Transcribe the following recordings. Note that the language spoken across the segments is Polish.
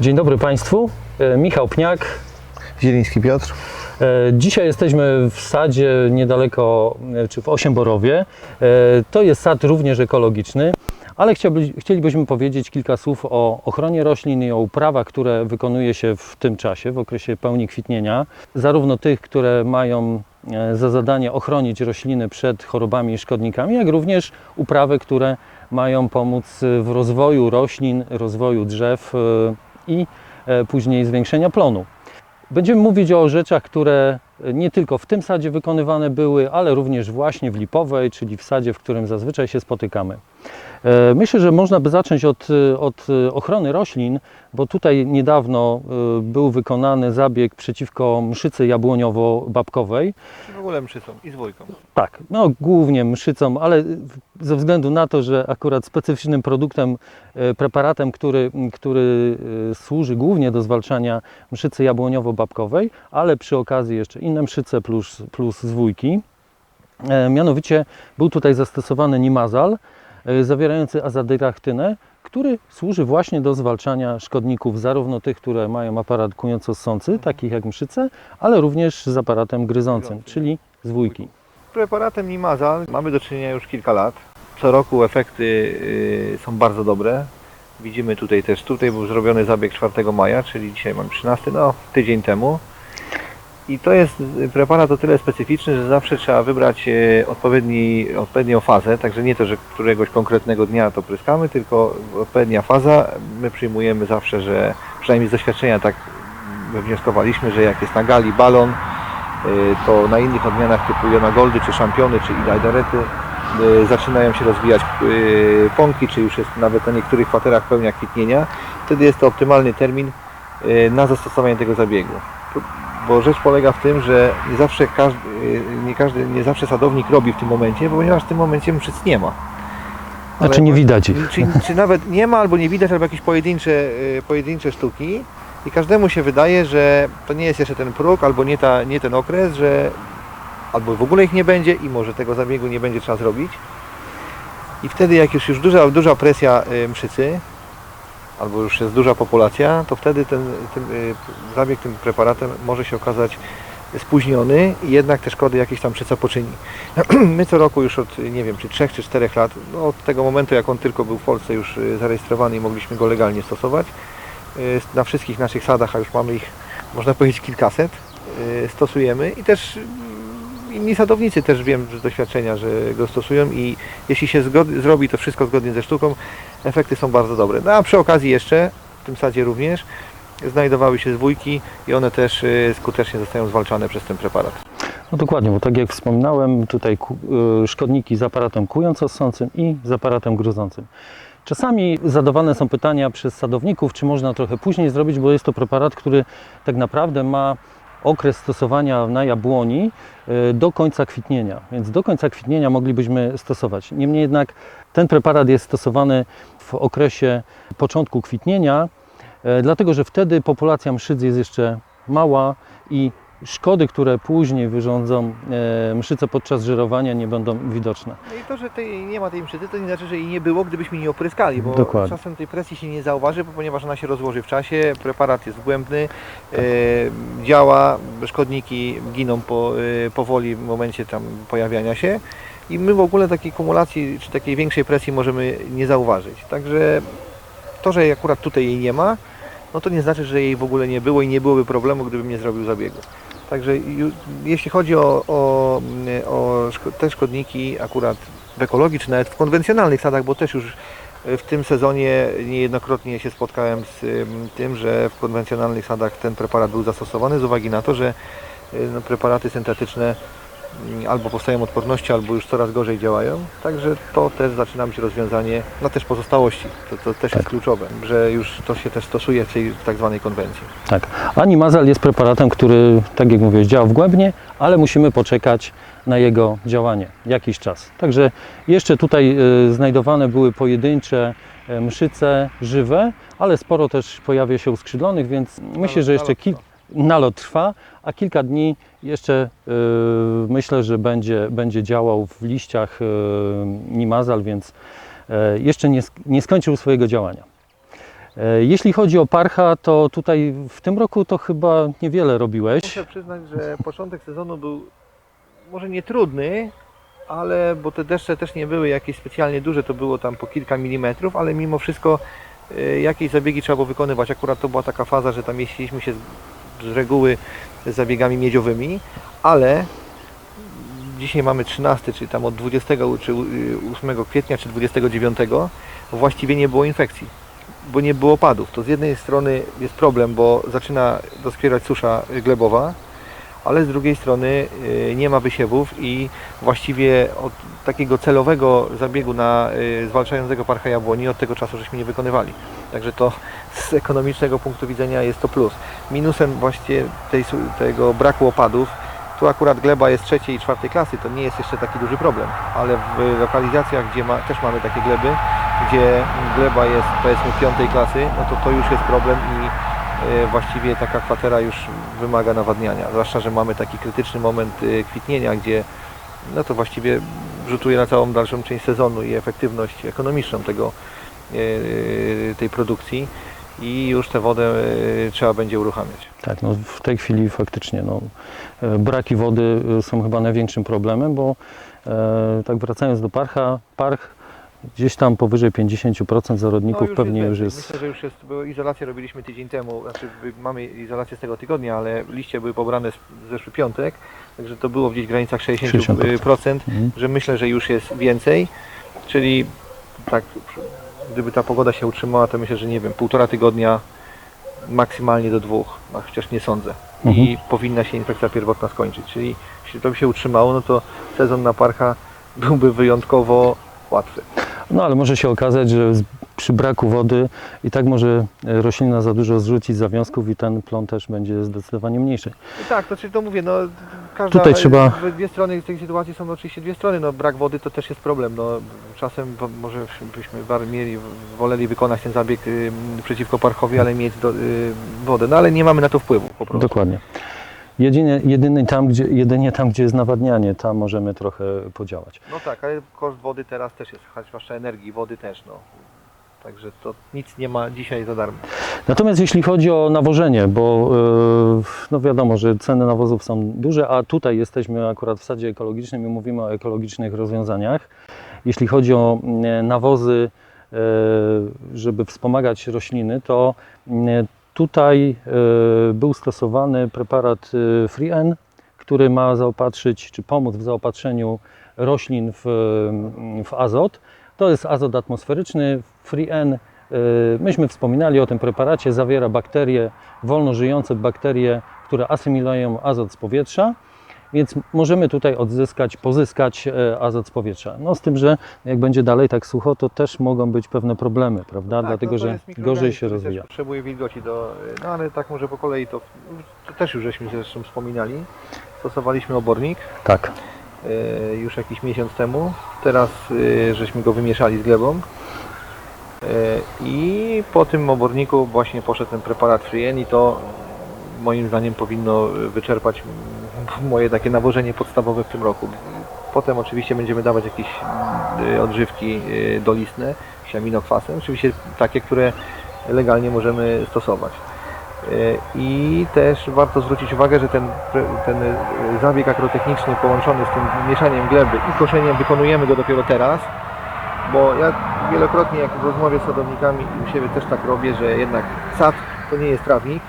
Dzień dobry Państwu. E, Michał Pniak. Zieliński Piotr. E, Dzisiaj jesteśmy w sadzie niedaleko, e, czy w Osiemborowie. To jest sad również ekologiczny, ale chcielibyśmy powiedzieć kilka słów o ochronie roślin i o uprawach, które wykonuje się w tym czasie, w okresie pełni kwitnienia. Zarówno tych, które mają za zadanie ochronić rośliny przed chorobami i szkodnikami, jak również uprawy, które mają pomóc w rozwoju roślin, rozwoju drzew i e, później zwiększenia plonu. Będziemy mówić o rzeczach, które nie tylko w tym sadzie wykonywane były, ale również właśnie w Lipowej, czyli w sadzie, w którym zazwyczaj się spotykamy. E, Myślę, że można by zacząć od, e, od e, ochrony roślin, bo tutaj niedawno e, był wykonany zabieg przeciwko mszycy jabłoniowo-babkowej. W ogóle mszycą i z dwójką. Tak, no głównie mszycą, ale ze względu na to, że akurat specyficznym produktem, e, preparatem, który, który e, służy głównie do zwalczania mszycy jabłoniowo-babkowej, ale przy okazji jeszcze inne mszyce plus, plus zwójki. E, Mianowicie był tutaj zastosowany nimazal e, zawierający azadyrachtynę, który służy właśnie do zwalczania szkodników, zarówno tych, które mają aparat kująco-ssący, takich jak mszyce, ale również z aparatem gryzącym, czyli zwójki. Z preparatem Nimazal mamy do czynienia już kilka lat. Co roku efekty y, są bardzo dobre. Widzimy tutaj też, tutaj był zrobiony zabieg 4 maja, czyli dzisiaj mamy 13, no tydzień temu. I to jest preparat o tyle specyficzny, że zawsze trzeba wybrać y, odpowiedni, odpowiednią fazę, także nie to, że któregoś konkretnego dnia to pryskamy, tylko odpowiednia faza. My przyjmujemy zawsze, że przynajmniej z doświadczenia tak wywnioskowaliśmy, że jak jest na gali balon, y, to na innych odmianach typu Jona Goldy, czy Szampiony, czy Idaidarety y, zaczynają się rozwijać pąki, czy już jest nawet na niektórych kwaterach pełnia kwitnienia. Wtedy jest to optymalny termin na zastosowanie tego zabiegu. Bo rzecz polega w tym, że nie zawsze każdy, y, nie każdy, nie zawsze sadownik robi w tym momencie, ponieważ w tym momencie mszyc nie ma. Znaczy Ale- nie widać ich. czy, czy nawet nie ma, albo nie widać, albo jakieś pojedyncze, y, pojedyncze sztuki i każdemu się wydaje, że to nie jest jeszcze ten próg, albo nie, ta, nie ten okres, że albo w ogóle ich nie będzie i może tego zabiegu nie będzie trzeba zrobić. I wtedy jak już, już duża, duża presja y, mszycy, albo już jest duża populacja, to wtedy ten, ten y, zabieg tym preparatem może się okazać spóźniony i jednak te szkody jakieś tam mszyca poczyni. My co roku już od, nie wiem, czy 3 czy 4 lat, no od tego momentu jak on tylko był w Polsce już y, zarejestrowany i mogliśmy go legalnie stosować, y, na wszystkich naszych sadach, a już mamy ich, można powiedzieć, kilkaset, stosujemy i też inni sadownicy też wiem z doświadczenia, że go stosują i jeśli się zgod- zrobi to wszystko zgodnie ze sztuką, efekty są bardzo dobre. No a przy okazji jeszcze, w tym sadzie również, znajdowały się zwójki i one też y, skutecznie zostają zwalczane przez ten preparat. No dokładnie, bo tak jak wspominałem, tutaj y, szkodniki z aparatem kująco-ssącym i z aparatem gruzącym. Czasami zadawane są pytania przez sadowników, czy można trochę później zrobić, bo jest to preparat, który tak naprawdę ma okres stosowania na jabłoni y, do końca kwitnienia, więc do końca kwitnienia moglibyśmy stosować. Niemniej jednak ten preparat jest stosowany w okresie początku kwitnienia, e, dlatego że wtedy populacja mszyc jest jeszcze mała i szkody, które później wyrządzą e, mszyce podczas żerowania nie będą widoczne. No i to, że tej, nie ma tej mszycy, to nie znaczy, że jej nie było, gdybyśmy nie opryskali, bo Dokładnie. czasem tej presji się nie zauważy, bo ponieważ ona się rozłoży w czasie, preparat jest głębny, Tak. e, działa, szkodniki giną po, e, powoli w momencie tam pojawiania się i my w ogóle takiej kumulacji, czy takiej większej presji możemy nie zauważyć. Także to, że akurat tutaj jej nie ma, no to nie znaczy, że jej w ogóle nie było i nie byłoby problemu, gdybym nie zrobił zabiegu. Także jeśli chodzi o, o, o te szkodniki akurat w nawet w konwencjonalnych sadach, bo też już w tym sezonie niejednokrotnie się spotkałem z ym, tym, że w konwencjonalnych sadach ten preparat był zastosowany z uwagi na to, że y, no, preparaty syntetyczne albo powstają odporności, albo już coraz gorzej działają. Także to też zaczyna być rozwiązanie na też pozostałości. To, to też jest kluczowe, że już to się też stosuje w tej tak zwanej konwencji. Tak. Animazal jest preparatem, który, tak jak mówię, działa wgłębnie, ale musimy poczekać na jego działanie jakiś czas. Także jeszcze tutaj e, znajdowane były pojedyncze e, mszyce żywe, ale sporo też pojawia się uskrzydlonych, więc myślę, że jeszcze nalot kil... nalot trwa, a kilka dni jeszcze e, myślę, że będzie, będzie działał w liściach e, nimazal, więc e, jeszcze nie, nie skończył swojego działania. Jeśli chodzi o parcha, to tutaj w tym roku to chyba niewiele robiłeś. Muszę przyznać, że początek sezonu był może nie trudny, ale bo te deszcze też nie były jakieś specjalnie duże, to było tam po kilka milimetrów, ale mimo wszystko jakieś zabiegi trzeba było wykonywać. Akurat to była taka faza, że tam jeździliśmy się z, reguły zabiegami miedziowymi, ale dzisiaj mamy 13, czyli tam od 20 czy y, 8 kwietnia czy 29 właściwie nie było infekcji, bo nie było opadów. To z jednej strony jest problem, bo zaczyna doskwierać susza glebowa, ale z drugiej strony y, nie ma wysiewów i właściwie od takiego celowego zabiegu na y, zwalczającego parcha jabłoni od tego czasu żeśmy nie wykonywali. Także to z ekonomicznego punktu widzenia jest to plus. Minusem właśnie tej, tego braku opadów, tu akurat gleba jest trzeciej i czwartej klasy, to nie jest jeszcze taki duży problem, ale w lokalizacjach, gdzie ma, też mamy takie gleby, gdzie gleba jest powiedzmy piątej klasy, no to to już jest problem i e, właściwie taka kwatera już wymaga nawadniania. Zwłaszcza, że mamy taki krytyczny moment e, kwitnienia, gdzie no to właściwie rzutuje na całą dalszą część sezonu i efektywność ekonomiczną tego, tej produkcji i już tę wodę e, trzeba będzie uruchamiać. Tak, no w tej chwili faktycznie no, e, braki wody e, są chyba największym problemem, bo e, tak wracając do parcha, parch gdzieś tam powyżej 50% zarodników pewnie już więcej. jest. Myślę, że już jest, bo izolację robiliśmy tydzień temu, znaczy mamy izolację z tego tygodnia, ale liście były pobrane w zeszły piątek, także to było gdzieś w granicach 60%, 60%. Mhm. że myślę, że już jest więcej, czyli tak, gdyby ta pogoda się utrzymała, to myślę, że nie wiem, półtora tygodnia maksymalnie do dwóch, a chociaż nie sądzę. I powinna się infekcja pierwotna skończyć, czyli jeśli to by się utrzymało, no to sezon na parcha byłby wyjątkowo łatwy. No ale może się okazać, że przy braku wody i tak może e, roślina za dużo zrzucić zawiązków i ten plon też będzie zdecydowanie mniejszy. I tak, to czyli to mówię, no każda, Tutaj trzeba- Dwie strony tej sytuacji są oczywiście dwie strony, no brak wody to też jest problem, no czasem może byśmy mieli, woleli wykonać ten zabieg y, przeciwko parchowi, ale mieć do, y, wodę, no ale nie mamy na to wpływu po prostu. Dokładnie. Jedynie, jedyny tam, gdzie, jedynie tam, gdzie jest nawadnianie, tam możemy trochę podziałać. No tak, ale koszt wody teraz też jest, zwłaszcza energii, wody też, no. Także to nic nie ma dzisiaj za darmo. Natomiast jeśli chodzi o nawożenie, bo e, no wiadomo, że ceny nawozów są duże, a tutaj jesteśmy akurat w sadzie ekologicznym i mówimy o ekologicznych rozwiązaniach. Jeśli chodzi o mm, nawozy, e, żeby wspomagać rośliny, to tutaj e, był stosowany preparat e, FreeN, który ma zaopatrzyć, czy pomóc w zaopatrzeniu roślin w, w azot. To jest azot atmosferyczny. FreeN, y, myśmy wspominali o tym preparacie, zawiera bakterie, wolno żyjące bakterie, które asymilują azot z powietrza. Więc możemy tutaj odzyskać, pozyskać e, azot z powietrza. No z tym, że jak będzie dalej tak sucho, to też mogą być pewne problemy, prawda? Tak, Dlatego, no że gorzej się rozwija. Potrzebuje wilgoci do, no ale tak może po kolei to, to też już żeśmy zresztą wspominali. Stosowaliśmy obornik. Tak. E, już jakiś miesiąc temu. Teraz e, żeśmy go wymieszali z glebą. E, I po tym oborniku właśnie poszedł ten preparat Frien i to moim zdaniem powinno wyczerpać mm, moje takie nawożenie podstawowe w tym roku. Potem oczywiście będziemy dawać jakieś mm, odżywki dolistne, jakieś aminokwasy, oczywiście takie, które legalnie możemy stosować. I też warto zwrócić uwagę, że ten, ten zabieg agrotechniczny połączony z tym mieszaniem gleby i koszeniem wykonujemy go dopiero teraz, bo ja wielokrotnie jak w rozmowie z sadownikami u siebie też tak robię, że jednak sad to nie jest trawnik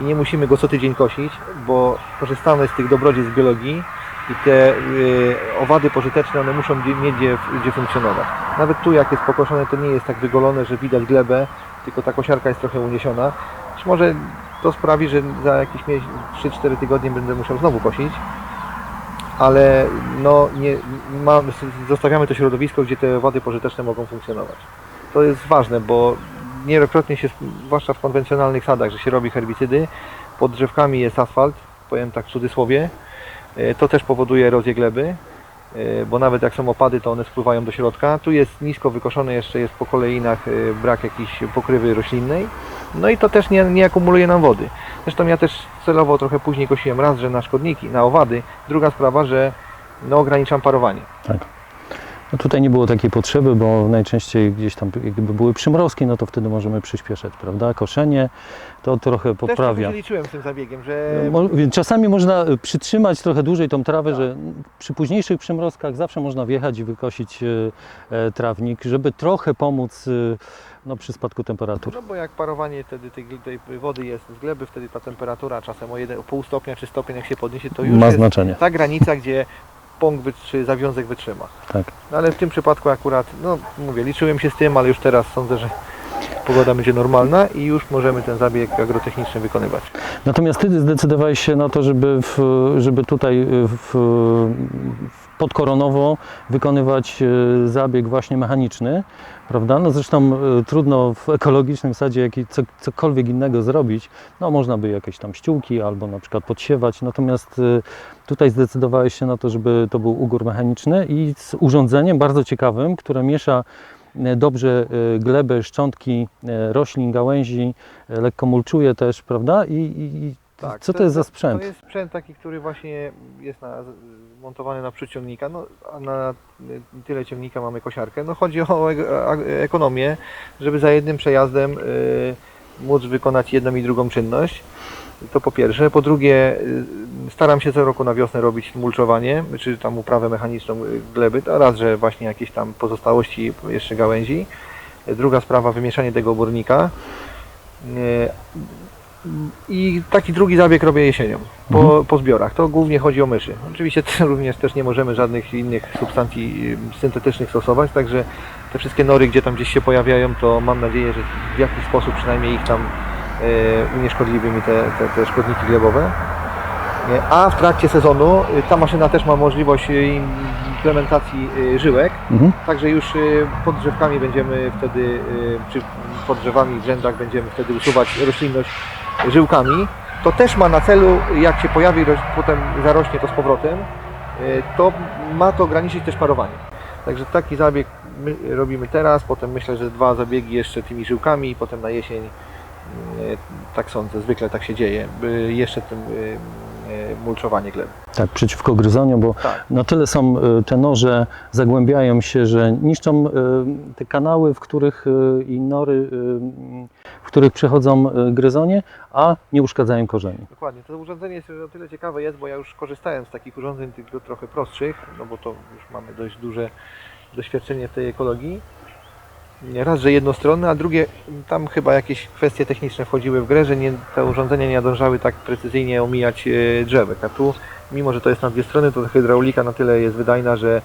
i nie musimy go co tydzień kosić, bo korzystamy z tych dobrodziejstw biologii i te y, owady pożyteczne, one muszą mieć gdzie, gdzie funkcjonować. Nawet tu jak jest pokoszone, to nie jest tak wygolone, że widać glebę, tylko ta kosiarka jest trochę uniesiona. Być może to sprawi, że za jakieś miesiąc- 3-4 tygodnie będę musiał znowu kosić, ale no nie, ma, zostawiamy to środowisko, gdzie te owady pożyteczne mogą funkcjonować. To jest ważne, bo niejednokrotnie się, zwłaszcza w konwencjonalnych sadach, że się robi herbicydy, pod drzewkami jest asfalt, powiem tak w cudzysłowie, E, to też powoduje erozję gleby, e, bo nawet jak są opady, to one spływają do środka. Tu jest nisko wykoszone, jeszcze jest po kolejnach e, brak jakiejś pokrywy roślinnej, no i to też nie, nie akumuluje nam wody. Zresztą ja też celowo trochę później kosiłem raz, że na szkodniki, na owady. Druga sprawa, że no, ograniczam parowanie. No tutaj nie było takiej potrzeby, bo najczęściej gdzieś tam jakby były przymrozki, no to wtedy możemy przyspieszać, prawda? Koszenie to trochę Też poprawia. się liczyłem z tym zabiegiem, że Mo- Więc czasami można y, przytrzymać trochę dłużej tą trawę, Tak. że przy późniejszych przymrozkach zawsze można wjechać i wykosić y, e, trawnik, żeby trochę pomóc y, no, przy spadku temperatur. No bo jak parowanie wtedy tej, tej wody jest z gleby, wtedy ta temperatura czasem o, jeden, o pół stopnia czy stopień jak się podniesie, to już Ma jest znaczenie. ta granica, gdzie pąk czy zawiązek wytrzyma. Tak. No ale w tym przypadku akurat, no mówię, liczyłem się z tym, ale już teraz sądzę, że pogoda będzie normalna i już możemy ten zabieg agrotechniczny wykonywać. Natomiast ty zdecydowałeś się na to, żeby, w, żeby tutaj w, podkoronowo wykonywać y, zabieg właśnie mechaniczny, prawda? No zresztą y, trudno w ekologicznym sadzie jaki, co, cokolwiek innego zrobić. No można by jakieś tam ściółki albo na przykład podsiewać, natomiast y, tutaj zdecydowałeś się na to, żeby to był ugór mechaniczny i z urządzeniem bardzo ciekawym, które miesza e, dobrze e, glebę, szczątki e, roślin, gałęzi, e, lekko mulczuje też, prawda? I, i, i co to jest za sprzęt? To jest sprzęt taki, który właśnie jest na, montowany na przyciągnika, no, a na tyle ciągnika mamy kosiarkę. No chodzi o e- ekonomię, żeby za jednym przejazdem y, móc wykonać jedną i drugą czynność. To po pierwsze. Po drugie, y, staram się co roku na wiosnę robić mulczowanie, czy tam uprawę mechaniczną y, gleby. A raz, że właśnie jakieś tam pozostałości jeszcze gałęzi. Druga sprawa, wymieszanie tego obornika. Y, I taki drugi zabieg robię jesienią, po, Mhm. po zbiorach. To głównie chodzi o myszy. Oczywiście również też nie możemy żadnych innych substancji syntetycznych stosować, także te wszystkie nory, gdzie tam gdzieś się pojawiają, to mam nadzieję, że w jakiś sposób przynajmniej ich tam e, unieszkodliwimy te, te, te szkodniki glebowe. A w trakcie sezonu y, ta maszyna też ma możliwość y, implementacji y, żyłek, Mhm. Także już y, pod drzewkami będziemy wtedy, y, czy pod drzewami w rzędach będziemy wtedy usuwać roślinność żyłkami. To też ma na celu, jak się pojawi, potem zarośnie to z powrotem, y, to ma to ograniczyć też parowanie. Także taki zabieg my robimy teraz, potem myślę, że dwa zabiegi jeszcze tymi żyłkami potem na jesień, y, tak sądzę, zwykle tak się dzieje, by jeszcze tym y, mulczowanie gleby. Tak, przeciwko gryzoniom, bo Tak. na tyle są te noże, zagłębiają się, że niszczą te kanały, w których i nory, w których przechodzą gryzonie, a nie uszkadzają korzeni. Dokładnie. To urządzenie jest o tyle ciekawe jest, bo ja już korzystałem z takich urządzeń, tylko trochę prostszych, no bo to już mamy dość duże doświadczenie w tej ekologii. Raz, że jednostronne, a drugie, tam chyba jakieś kwestie techniczne wchodziły w grę, że nie, te urządzenia nie nadążały tak precyzyjnie omijać e, drzewek. A tu, mimo że to jest na dwie strony, to hydraulika na tyle jest wydajna, że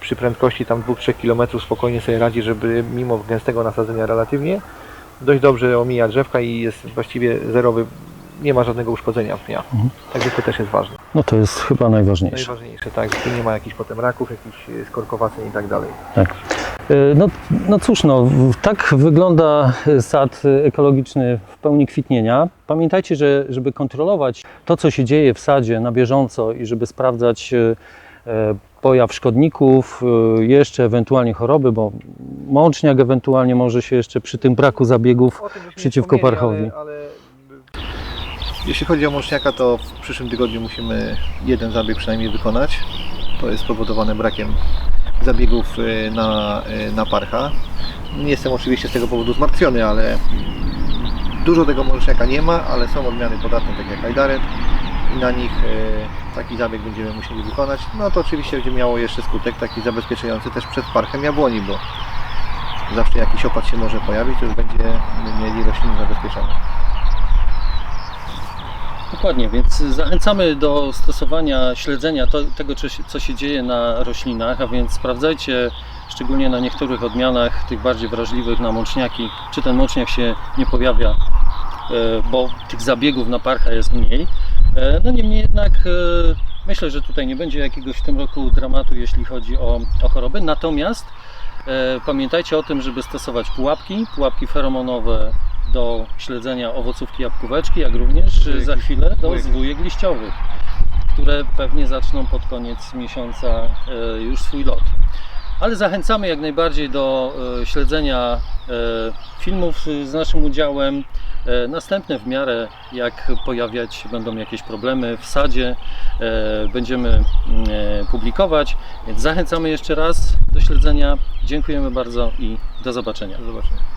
przy prędkości tam 2-3 km spokojnie sobie radzi, żeby mimo gęstego nasadzenia relatywnie dość dobrze omija drzewka i jest właściwie zerowy, nie ma żadnego uszkodzenia w pnia. Mhm. Także to też jest ważne. No to jest chyba najważniejsze. Najważniejsze, tak, że tu nie ma jakichś potem raków, jakichś e, skorkowaceń i tak dalej. Tak. Y, No, no cóż, no, tak wygląda sad ekologiczny w pełni kwitnienia. Pamiętajcie, że żeby kontrolować to, co się dzieje w sadzie na bieżąco i żeby sprawdzać y, e, pojaw szkodników, y, jeszcze ewentualnie choroby, bo mączniak ewentualnie może się jeszcze przy tym braku zabiegów przeciwko parchowi. Ale, ale jeśli chodzi o mączniaka, to w przyszłym tygodniu musimy jeden zabieg przynajmniej wykonać. To jest spowodowane brakiem zabiegów y, na, y, na parcha. Nie jestem oczywiście z tego powodu zmartwiony, ale dużo tego mączniaka nie ma, ale są odmiany podatne, tak jak Ajdaret i na nich y, taki zabieg będziemy musieli wykonać. No to oczywiście będzie miało jeszcze skutek taki zabezpieczający też przed parchem jabłoni, bo zawsze jakiś opad się może pojawić, to już będziemy mieli rośliny zabezpieczone. Dokładnie, więc zachęcamy do stosowania, śledzenia to, tego, co się, dzieje na roślinach, a więc sprawdzajcie, szczególnie na niektórych odmianach, tych bardziej wrażliwych na mączniaki, czy ten mączniak się nie pojawia, e, bo tych zabiegów na parcha jest mniej. E, No niemniej jednak e, myślę, że tutaj nie będzie jakiegoś w tym roku dramatu, jeśli chodzi o, o choroby, natomiast pamiętajcie o tym, żeby stosować pułapki, pułapki feromonowe do śledzenia owocówki jabłkóweczki, jak również Zwójek za chwilę do zwójek. liściowych, które pewnie zaczną pod koniec miesiąca e, już swój lot. Ale zachęcamy jak najbardziej do e, śledzenia e, filmów z naszym udziałem. Następne w miarę jak pojawiać się będą jakieś problemy w sadzie, będziemy mm, publikować. Więc zachęcamy jeszcze raz do śledzenia. Dziękujemy bardzo i do zobaczenia. Do zobaczenia.